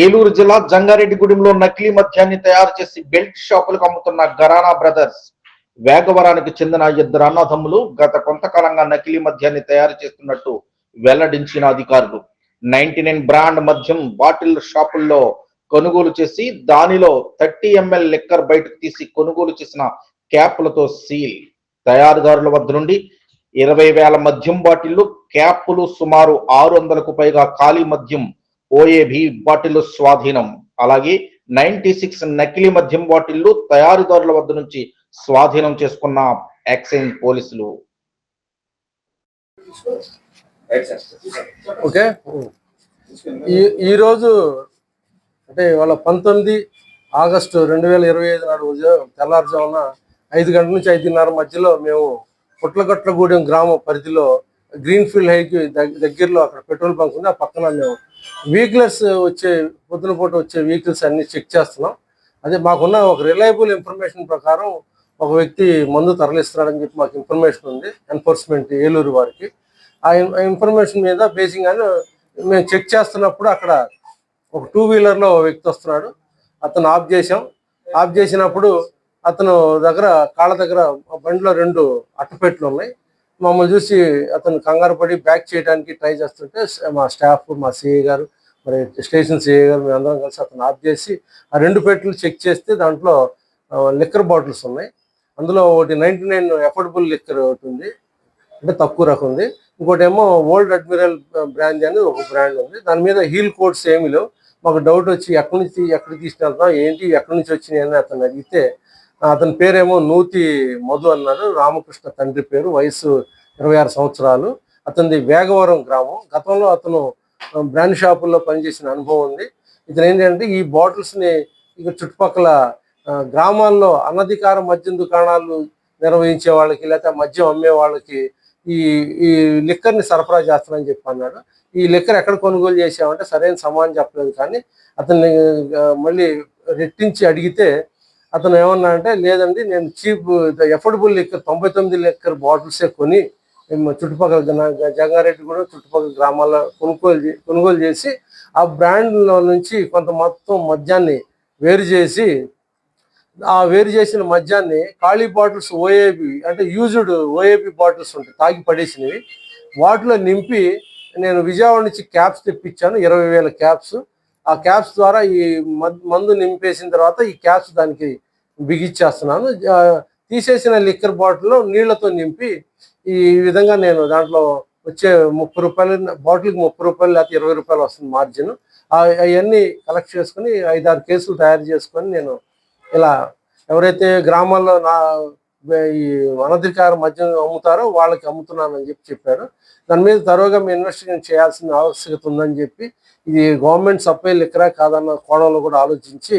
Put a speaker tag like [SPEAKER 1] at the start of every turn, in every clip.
[SPEAKER 1] ఏలూరు జిల్లా జంగారెడ్డిగూడెంలో నకిలీ మద్యాన్ని తయారు చేసి బెల్ట్ షాపులకు అమ్ముతున్న గరానా బ్రదర్స్ వేగవరానికి చెందిన ఇద్దరు అన్నదమ్ములు గత కొంతకాలంగా నకిలీ మద్యాన్ని తయారు చేస్తున్నట్టు వెల్లడించిన అధికారులు. నైన్టీ నైన్ బ్రాండ్ మద్యం బాటిల్ షాపుల్లో కొనుగోలు చేసి దానిలో థర్టీ ఎంఎల్ లెక్కర్ బయటకు తీసి కొనుగోలు చేసిన క్యాప్లతో సీల్. తయారుదారుల వద్ద నుండి ఇరవై వేల మద్యం బాటిళ్ళు క్యాప్లు సుమారు ఆరు వందలకు పైగా ఖాళీ మద్యం ఓఏబి బాటిల్ స్వాధీనం. అలాగే నైన్టీ సిక్స్ నకిలీ మద్యం బాటిళ్ళు తయారీదారుల వద్ద నుంచి స్వాధీనం చేసుకున్న ఎక్సైజ్ పోలీసులు.
[SPEAKER 2] ఓకే. ఈ ఈరోజు అంటే వాళ్ళ పంతొమ్మిది ఆగస్టు రెండు వేల ఇరవై ఐదు నాడు ఉదయం తెల్లారుజామున ఐదు గంటల నుంచి ఐదున్నర మధ్యలో మేము పుట్లగొట్లగూడెం గ్రామ పరిధిలో గ్రీన్ ఫీల్డ్ హైకి దగ్గరలో అక్కడ పెట్రోల్ బంక్ ఉంది. ఆ పక్కన మేము వెహికల్స్ వచ్చే పొద్దున పూట వచ్చే వెహికల్స్ అన్ని చెక్ చేస్తున్నాం. అదే మాకున్న ఒక రిలయబుల్ ఇన్ఫర్మేషన్ ప్రకారం ఒక వ్యక్తి మందు తరలిస్తున్నాడని చెప్పి మాకు ఇన్ఫర్మేషన్ ఉంది ఎన్ఫోర్స్మెంట్ ఏలూరు వారికి. ఆ ఇన్ఫర్మేషన్ మీద బేసింగ్ అని మేము చెక్ చేస్తున్నప్పుడు అక్కడ ఒక టూ వీలర్లో ఒక వ్యక్తి వస్తున్నాడు. అతను ఆఫ్ చేసాం ఆఫ్ చేసినప్పుడు అతను దగ్గర కాళ్ళ దగ్గర బండిలో రెండు అట్టపెట్లు ఉన్నాయి. మమ్మల్ని చూసి అతను కంగారు పడి బ్యాక్ చేయడానికి ట్రై చేస్తుంటే మా స్టాఫ్ మా సిఏ గారు మరి స్టేషన్ సిఏ గారు మేము అందరం కలిసి అతను ఆఫ్ చేసి ఆ రెండు పెట్లు చెక్ చేస్తే దాంట్లో లిక్కర్ బాటిల్స్ ఉన్నాయి. అందులో ఒకటి నైన్టీ నైన్ ఎఫోర్డబుల్ లిక్కర్ ఒకటి ఉంది. అంటే తక్కువ రకం ఉంది. ఇంకోటి ఏమో ఓల్డ్ అడ్మిరల్ బ్రాండ్ అనేది ఒక బ్రాండ్ ఉంది. దాని మీద హీల్ కోడ్స్ ఏమీ లేవు. మాకు డౌట్ వచ్చి ఎక్కడి నుంచి ఎక్కడికి తీసుకెళ్తాం ఏంటి ఎక్కడి నుంచి వచ్చినాయి అని అతను అడిగితే అతని పేరేమో నూతి మధు అన్నారు. రామకృష్ణ తండ్రి పేరు వయసు ఇరవై ఆరు సంవత్సరాలు. అతనిది వేగవరం గ్రామం. గతంలో అతను బ్రాండ్ షాపుల్లో పనిచేసిన అనుభవం ఉంది. ఇతను ఏంటంటే ఈ బాటిల్స్ని ఇక చుట్టుపక్కల గ్రామాల్లో అనధికార మద్యం దుకాణాలు నిర్వహించే వాళ్ళకి లేకపోతే మద్యం అమ్మే వాళ్ళకి ఈ ఈ లిక్కర్ని సరఫరా చేస్తానని చెప్పి అన్నాడు. ఈ లిక్కర్ ఎక్కడ కొనుగోలు చేసామంటే సరైన సమాధానం చెప్పలేదు కానీ అతన్ని మళ్ళీ రెట్టించి అడిగితే అతను ఏమన్నా అంటే లేదండి నేను చీప్ ఎఫోర్డబుల్ లిక్కర్ తొంభై తొమ్మిది లిక్కర్ బాటిల్సే కొని చుట్టుపక్కల జంగారెడ్డి కూడా చుట్టుపక్కల గ్రామాల్లో కొనుగోలు చే- కొనుగోలు చేసి ఆ బ్రాండ్లో నుంచి కొంత మొత్తం మద్యాన్ని వేరు చేసి ఆ వేరు చేసిన మద్యాన్ని ఖాళీ బాటిల్స్ ఓఏబి అంటే యూజ్డ్ ఓఏబి బాటిల్స్ ఉంటాయి తాగి పడేసినవి. వాటిలో నింపి నేను విజయవాడ నుంచి క్యాప్స్ తెప్పించాను ఇరవై వేల క్యాప్స్. ఆ క్యాప్స్ ద్వారా ఈ మందు నింపేసిన తర్వాత ఈ క్యాప్స్ దానికి బిగిచ్చేస్తున్నాను. తీసేసిన లిక్కర్ బాటిల్లో నీళ్ళతో నింపి ఈ విధంగా నేను దాంట్లో వచ్చే ముప్పై రూపాయలు బాటిల్కి ముప్పై రూపాయలు లేకపోతే ఇరవై రూపాయలు వస్తుంది మార్జిన్. అవన్నీ కలెక్ట్ చేసుకుని ఐదారు కేసులు తయారు చేసుకొని నేను ఇలా ఎవరైతే గ్రామాల్లో నా ఈ అనధికార మద్యం అమ్ముతారో వాళ్ళకి అమ్ముతున్నానని చెప్పి చెప్పాడు దాని మీద తరువుగా మేము ఇన్వెస్టిగేషన్ చేయాల్సిన ఆవశ్యకత ఉందని చెప్పి ఇది గవర్నమెంట్ సప్లై లిక్కరా కాదన్న కోణంలో కూడా ఆలోచించి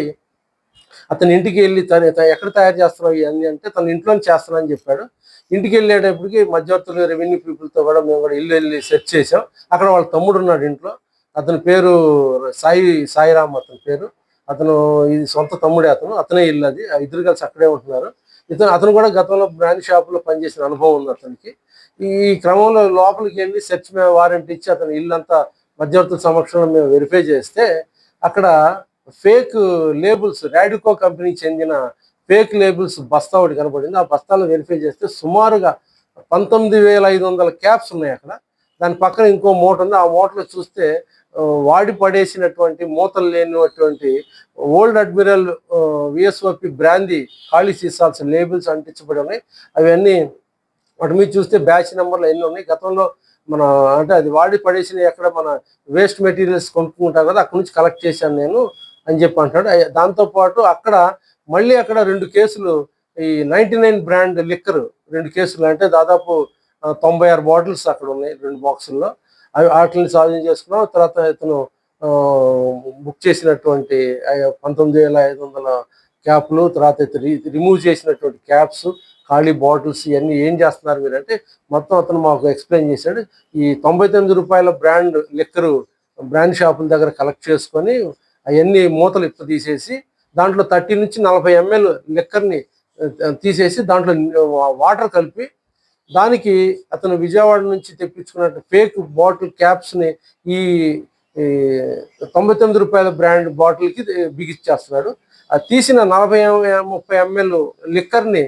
[SPEAKER 2] అతని ఇంటికి వెళ్ళి తను ఎక్కడ తయారు చేస్తున్నావు ఇవన్నీ అంటే తన ఇంట్లోనే అని చెప్పాడు. ఇంటికి వెళ్ళేటప్పటికి మధ్యవర్తులు రెవెన్యూ పీపుల్తో కూడా మేము కూడా ఇల్లు వెళ్ళి సెర్చ్ చేసాం అక్కడ వాళ్ళ తమ్ముడు ఉన్నాడు ఇంట్లో. అతని పేరు సాయి సాయిరామ్ అతని పేరు. అతను ఇది సొంత తమ్ముడే అతను. అతనే ఇల్లు అది. ఆ ఇద్దరు కలిసి అక్కడే ఉంటున్నారు. ఇతను అతను కూడా గతంలో బ్రాండ్ షాపులో పనిచేసిన అనుభవం ఉంది అతనికి. ఈ క్రమంలో లోపలికి వెళ్ళి సెర్చ్ వారెంట్ ఇచ్చి అతని ఇల్లంతా మధ్యవర్తుల సమక్షంలో మేము వెరిఫై చేస్తే అక్కడ ఫేక్ లేబుల్స్ రాడికో కంపెనీకి చెందిన ఫేక్ లేబుల్స్ బస్తా ఒకటి కనబడింది. ఆ బస్తాలో వెరిఫై చేస్తే సుమారుగా పంతొమ్మిది వేల ఐదు వందల క్యాప్స్ ఉన్నాయి అక్కడ. దాని పక్కన ఇంకో మూట ఉంది. ఆ మూటలో చూస్తే వాడి పడేసినటువంటి మూతలు లేనటువంటి ఓల్డ్ అడ్మిరల్ విఎస్ఓపి బ్రాందీ ఖాళీ సీసాల్స్ లేబుల్స్ అంటించబడి ఉన్నాయి. అవన్నీ వాటి మీద చూస్తే బ్యాచ్ నెంబర్లు ఎన్ని ఉన్నాయి. గతంలో మన అంటే అది వాడి పడేసిన ఎక్కడ మన వేస్ట్ మెటీరియల్స్ కొనుక్కుంటాం కదా అక్కడ నుంచి కలెక్ట్ చేశాను నేను అని చెప్పి అంటాడు దాంతోపాటు అక్కడ మళ్ళీ అక్కడ రెండు కేసులు ఈ నైంటీ నైన్ బ్రాండ్ లిక్కర్ రెండు కేసులు అంటే దాదాపు తొంభై ఆరు బాటిల్స్ అక్కడ ఉన్నాయి రెండు బాక్సుల్లో. అవి వాటిని స్వాధీనం చేసుకున్నాం తర్వాత ఇతను బుక్ చేసినటువంటి పంతొమ్మిది వేల ఐదు వందల క్యాప్లు తర్వాత ఇతను రి- రిమూవ్ చేసినటువంటి క్యాప్స్ ఖాళీ బాటిల్స్ ఇవన్నీ ఏం చేస్తున్నారు మీరు అంటే మొత్తం అతను మాకు ఎక్స్ప్లెయిన్ చేశాడు. ఈ తొంభై తొమ్మిది రూపాయల బ్రాండ్ లిక్కరు బ్రాండ్ షాపుల దగ్గర కలెక్ట్ చేసుకొని అవన్నీ మూతలు ఇప్ప తీసేసి దాంట్లో థర్టీ నుంచి నలభై ఎంఎల్ లిక్కర్ని తీసేసి దాంట్లో వాటర్ కలిపి దానికి అతను విజయవాడ నుంచి తెప్పించుకున్న ఫేక్ బాటిల్ క్యాప్స్ని ఈ తొంభై తొమ్మిది రూపాయల బ్రాండ్ బాటిల్కి బిగిచ్చేస్తున్నాడు. ఆ తీసిన నలభై ముప్పై ఎంఎల్ లిక్కర్ని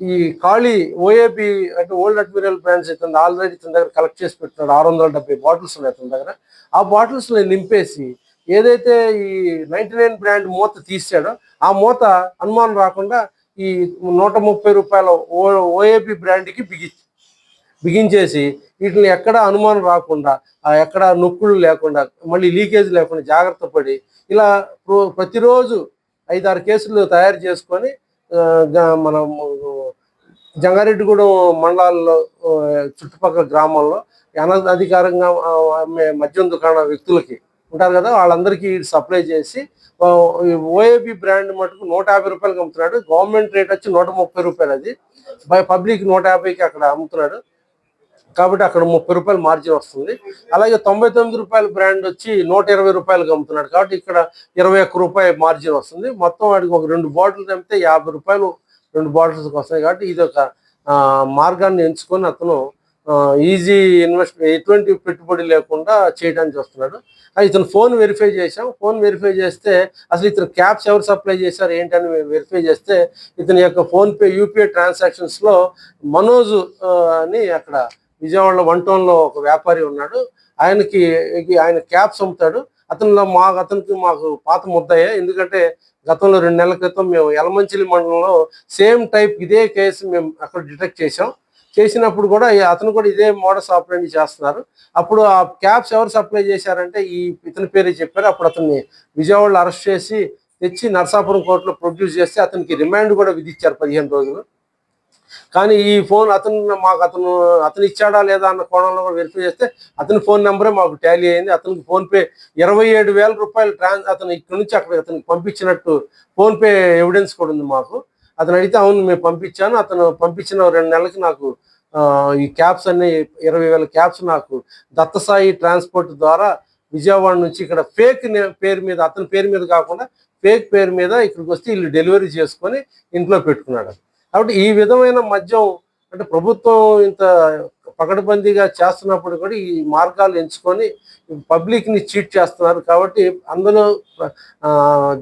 [SPEAKER 2] ఈ ఖాళీ ఓఏపి అంటే ఓల్డ్ అడ్మిరల్ బ్రాండ్స్ ఇతను ఆల్రెడీ ఇతని దగ్గర కలెక్ట్ చేసి పెట్టినాడు ఆరు వందల డెబ్బై బాటిల్స్ ఉన్నాయి అతని దగ్గర. ఆ బాటిల్స్ని నింపేసి ఏదైతే ఈ నైన్టీ నైన్ బ్రాండ్ మూత తీసాడో ఆ మూత అనుమానం రాకుండా ఈ నూట ముప్పై రూపాయల ఓ ఓఏపి బ్రాండ్కి బిగి బిగించేసి వీటిని ఎక్కడ అనుమానం రాకుండా ఎక్కడ నొక్కులు లేకుండా మళ్ళీ లీకేజ్ లేకుండా జాగ్రత్త పడి ఇలా ప్రో- ప్రతిరోజు ఐదారు కేసులు తయారు చేసుకొని మన మనం జంగారెడ్డిగూడెం మండలాల్లో చుట్టుపక్కల గ్రామాల్లో అనధికారంగా అమ్మే మద్యం దుకాణ వ్యక్తులకి ఉంటారు కదా వాళ్ళందరికీ సప్లై చేసి ఓఏబి బ్రాండ్ మటుకు నూట యాభై రూపాయలకి అమ్ముతున్నాడు. గవర్నమెంట్ రేట్ వచ్చి నూట ముప్పై రూపాయలు అది. బై పబ్లిక్ నూట యాభైకి అక్కడ అమ్ముతున్నాడు. కాబట్టి అక్కడ ముప్పై రూపాయలు మార్జిన్ వస్తుంది. అలాగే తొంభై తొమ్మిది రూపాయల బ్రాండ్ వచ్చి నూట ఇరవై రూపాయలకు అమ్ముతున్నాడు. కాబట్టి ఇక్కడ ఇరవై ఒక్క రూపాయి మార్జిన్ వస్తుంది. మొత్తం వాడికి ఒక రెండు బాటిల్స్ అమ్మితే యాభై రూపాయలు రెండు బాటిల్స్కి వస్తాయి. కాబట్టి ఇది ఒక మార్గాన్ని ఎంచుకొని అతను ఈజీ ఇన్వెస్ట్ ఎటువంటి పెట్టుబడి లేకుండా చేయడానికి వస్తున్నాడు ఇతను ఫోన్ వెరిఫై చేశాం. ఫోన్ వెరిఫై చేస్తే అసలు ఇతను క్యాప్స్ ఎవరు సప్లై చేశారు ఏంటని వెరిఫై చేస్తే ఇతని యొక్క ఫోన్పే యూపీఐ ట్రాన్సాక్షన్స్లో మనోజ్ అని అక్కడ విజయవాడలో వన్ టౌన్లో ఒక వ్యాపారి ఉన్నాడు. ఆయనకి ఆయన క్యాప్స్ అమ్ముతాడు. అతనిలో మా అతనికి మాకు పాత ముద్దయ్యే ఎందుకంటే గతంలో రెండు నెలల క్రితం మేము యలమంచిలి మండలంలో సేమ్ టైప్ ఇదే కేసు మేము అక్కడ డిటెక్ట్ చేసాం చేసినప్పుడు కూడా అతను కూడా ఇదే మోడల్స్ ఆపరేట్ చేస్తున్నారు. అప్పుడు ఆ క్యాబ్స్ ఎవరు సప్లై చేశారంటే ఈ ఇతని పేరే చెప్పారు. అప్పుడు అతన్ని విజయవాడలో అరెస్ట్ చేసి తెచ్చి నర్సాపురం కోర్టులో ప్రొడ్యూస్ చేస్తే అతనికి రిమాండ్ కూడా విధించారు పదిహేను రోజులు. కానీ ఈ ఫోన్ అతను మాకు అతను అతను ఇచ్చాడా లేదా అన్న కోణంలో కూడా వెరిఫై చేస్తే అతని ఫోన్ నెంబరే మాకు టాలీ అయింది. అతనికి ఫోన్పే ఇరవై ఏడు వేల రూపాయలు ట్రాన్స్ అతను ఇక్కడ నుంచి అక్కడ అతనికి పంపించినట్టు ఫోన్పే ఎవిడెన్స్ కూడా ఉంది మాకు. అతను అడిగితే అవును మేము పంపించాను. అతను పంపించిన రెండు నెలలకి నాకు ఈ క్యాబ్స్ అన్ని ఇరవై వేల క్యాబ్స్ నాకు దత్తసాయి ట్రాన్స్పోర్ట్ ద్వారా విజయవాడ నుంచి ఇక్కడ ఫేక్ పేరు మీద అతని పేరు మీద కాకుండా ఫేక్ పేరు మీద ఇక్కడికి వస్తే వీళ్ళు డెలివరీ చేసుకొని ఇంట్లో పెట్టుకున్నాడు. కాబట్టి ఈ విధమైన మద్యం అంటే ప్రభుత్వం ఇంత పకడ్బందీగా చేస్తున్నప్పుడు కూడా ఈ మార్గాలు ఎంచుకొని పబ్లిక్ని చీట్ చేస్తున్నారు కాబట్టి అందులో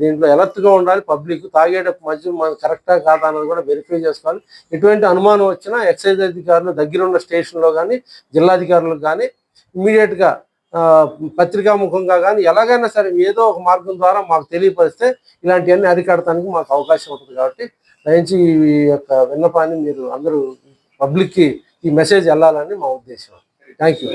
[SPEAKER 2] దీంట్లో ఎలర్ట్గా ఉండాలి పబ్లిక్ తాగేటప్పుడు మధ్య మన కరెక్టా కాదా అన్నది కూడా వెరిఫై చేసుకోవాలి. ఎటువంటి అనుమానం వచ్చినా ఎక్సైజ్ అధికారులు దగ్గరున్న స్టేషన్లో కానీ జిల్లాధికారులకు కానీ ఇమీడియట్గా పత్రికా ముఖంగా కానీ ఎలాగైనా సరే ఏదో ఒక మార్గం ద్వారా మాకు తెలియపరిస్తే ఇలాంటివన్నీ అరికడటానికి మాకు అవకాశం ఉంటుంది కాబట్టి దయచేసి ఈ యొక్క విన్నపాన్ని మీరు అందరూ పబ్లిక్కి ఈ మెసేజ్ వెళ్ళాలని మా ఉద్దేశం. Thank you